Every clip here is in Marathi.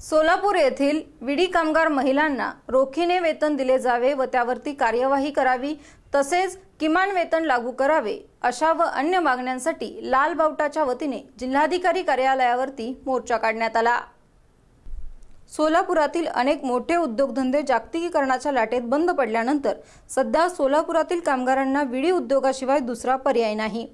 सोलापूर येथील विडी कामगार महिलांना रोखीने वेतन दिले जावे व त्यावरती कार्यवाही करावी तसेच किमान वेतन लागू करावे अशा व अन्य मागण्यांसाठी लाल बावटाच्या वतीने जिल्हाधिकारी कार्यालयावरती मोर्चा काढण्यात आला. सोलापुरातील अनेक मोठे उद्योगधंदे जागतिकीकरणाच्या लाटेत बंद पडल्यानंतर सध्या सोलापुरातील कामगारांना विडी उद्योगाशिवाय दुसरा पर्याय नाही.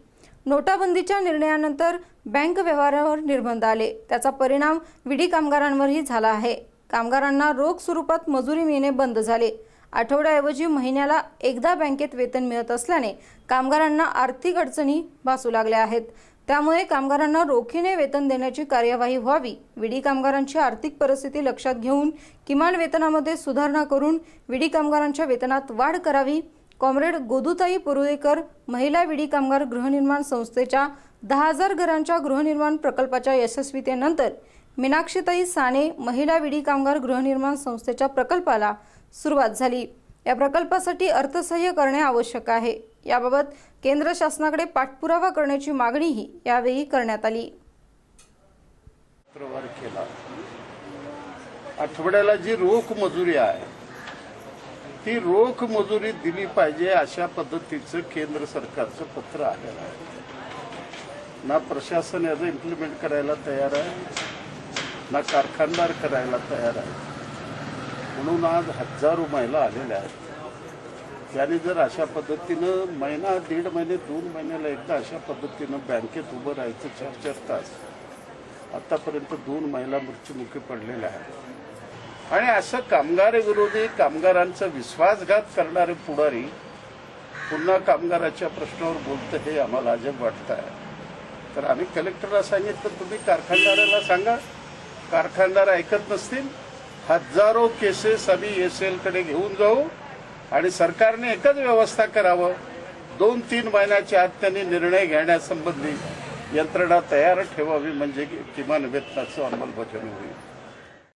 नोटाबंदीच्या निर्णयानंतर बँक व्यवहारावर निर्बंध आले. त्याचा परिणाम विडी कामगारांवरही झाला आहे. कामगारांना रोख स्वरूपात मजुरी मिळणे बंद झाले. आठवड्याऐवजी महिन्याला एकदा बँकेत वेतन मिळत असल्याने कामगारांना आर्थिक अडचणी भासू लागल्या आहेत. त्यामुळे कामगारांना रोखीने वेतन देण्याची कार्यवाही व्हावी विडी कामगारांची आर्थिक परिस्थिती लक्षात घेऊन किमान वेतनामध्ये सुधारणा करून विडी कामगारांच्या वेतनात वाढ करावी कॉम्रेड गोदुताई पुरुळेकर महिला विडी कामगार गृहनिर्माण संस्थेच्या दहा हजार घरांच्या गृहनिर्माण प्रकल्पाच्या यशस्वीतेनंतर मीनाक्षीताई साने महिला विडी कामगार गृहनिर्माण संस्थेच्या प्रकल्पाला सुरुवात झाली. या प्रकल्पासाठी अर्थसहाय्य करणे आवश्यक आहे. याबाबत केंद्र शासनाकडे पाठपुरावा करण्याची मागणीही यावेळी करण्यात आली. आठवड्याला जी रोख मजुरी आहे ती रोख मजुरी दिली पाहिजे अशा पद्धतीचं केंद्र सरकारचं पत्र आलेलं आहे. ना प्रशासन याचं इम्प्लिमेंट करायला तयार आहे ना कारखानदार करायला तयार आहे. म्हणून आज हजारो महिला आलेल्या आहेत. त्याने जर अशा पद्धतीनं महिना दीड महिने दोन महिन्याला एकदा अशा पद्धतीनं बँकेत उभं राहायचं चार चार तास. आतापर्यंत दोन महिला मृत्युमुखी पडलेल्या आहेत. आणि असं कामगार विरोधी कामगारांचा विश्वासघात करणारे पुढारी पुन्हा कामगाराच्या प्रश्नावर बोलतं हे आम्हाला अजब वाटत आहे तर आम्ही कलेक्टरला सांगितलं तुम्ही कारखानदाराला सांगा. कारखानदार ऐकत नसतील. हजारो केसेस आम्ही एसकडे घेऊन जाऊ आणि सरकारने एकच व्यवस्था करावं. दोन तीन महिन्याच्या आत त्यांनी निर्णय घेण्यासंबंधी यंत्रणा तयार ठेवावी म्हणजे किमान वेतनाचं अंमलबजावणी होईल.